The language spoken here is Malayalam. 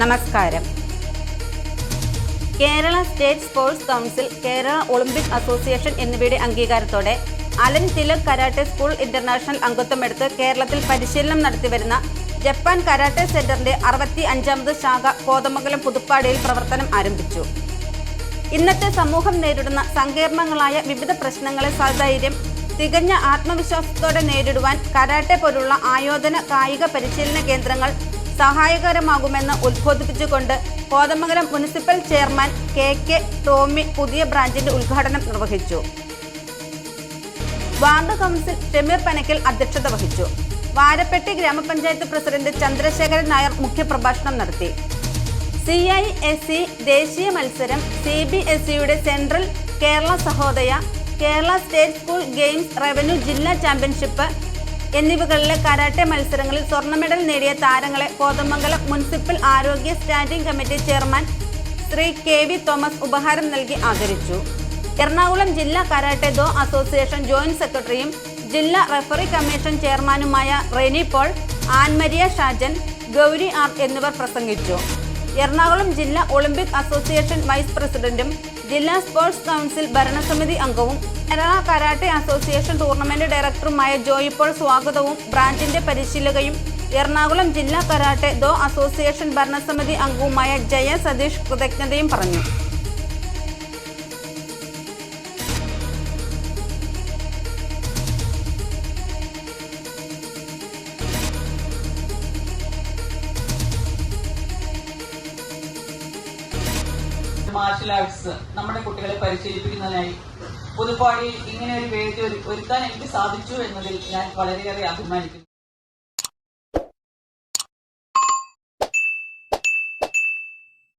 നമസ്കാരം. Kerala state sports council Kerala Olympic association എന്നിവയുടെ അംഗീകാരത്തോടെ Alan Thilak karate school international അംഗത്വമെടുത്ത് കേരളത്തിൽ പരിശീലനം നടത്തിവരുന്ന ജപ്പാൻ കരാട്ടെ സെന്ററിന്റെ അറുപത്തി അഞ്ചാമത് ശാഖ കോതമംഗലം പുതുപ്പാടിയിൽ പ്രവർത്തനം ആരംഭിച്ചു. ഇന്നത്തെ സമൂഹം നേരിടുന്ന സങ്കീർണങ്ങളായ വിവിധ പ്രശ്നങ്ങളെ സധൈര്യം തികഞ്ഞ ആത്മവിശ്വാസത്തോടെ നേരിടുവാൻ കരാട്ടെ പോലുള്ള ആയോധന കായിക പരിശീലന കേന്ദ്രങ്ങൾ സഹായകരമാകുമെന്ന് ഉദ്ബോധിപ്പിച്ചുകൊണ്ട് Kothamangalam municipal chairman K K Tomy പുതിയ ബ്രാഞ്ചിന്റെ ഉദ്ഘാടനം നിർവഹിച്ചു. വാർഡ് കൗൺസിൽ ഷമീർ പനക്കൽ അധ്യക്ഷത വഹിച്ചു. വാരപ്പെട്ടി ഗ്രാമപഞ്ചായത്ത് പ്രസിഡന്റ് ചന്ദ്രശേഖരൻ നായർ മുഖ്യപ്രഭാഷണം നടത്തി. സി ഐ എസ് സി ദേശീയ മത്സരം സി ബി എസ് സിയുടെ central Kerala Sahodaya Kerala state school games revenue ജില്ലാ ചാമ്പ്യൻഷിപ്പ് എന്നിവകളിലെ കരാട്ടെ മത്സരങ്ങളിൽ സ്വർണ മെഡൽ നേടിയ താരങ്ങളെ കോതമംഗലം മുനിസിപ്പൽ ആരോഗ്യ standing committee chairman Shri K V Thomas ഉപഹാരം നൽകി ആദരിച്ചു. എറണാകുളം ജില്ലാ കരാട്ടെ ദോ അസോസിയേഷൻ ജോയിന്റ് സെക്രട്ടറിയും ജില്ലാ റെഫറി കമ്മീഷൻ ചെയർമാനുമായ റെനി പോൾ ആൻമരിയ ഷാജൻ ഗൗരി ആർ എന്നിവർ പ്രസംഗിച്ചു. എറണാകുളം ജില്ലാ ഒളിമ്പിക് അസോസിയേഷൻ വൈസ് പ്രസിഡന്റും ജില്ലാ സ്പോർട്സ് കൗൺസിൽ ഭരണസമിതി അംഗവും കേരള കരാട്ടെ അസോസിയേഷൻ ടൂർണമെന്റ് ഡയറക്ടറുമായ ജോയി പോൾ സ്വാഗതവും ബ്രാഞ്ചിന്റെ പരിശീലകയും എറണാകുളം ജില്ലാ കരാട്ടെ ദോ അസോസിയേഷൻ ഭരണസമിതി അംഗവുമായ ജയ സതീഷ് കൃതജ്ഞതയും പറഞ്ഞു. മാർഷൽ ആർട്സ് നമ്മുടെ കുട്ടികളെ പരിശീലിപ്പിക്കുന്നതിനായി. പുതുപ്പാടിയിൽ ഇങ്ങനെ ഒരു വേദി ഒരു- ഒരുക്കാൻ എനിക്ക് സാധിച്ചു എന്നതിൽ ഞാൻ വളരെയേറെ അഭിമാനിക്കുന്നു.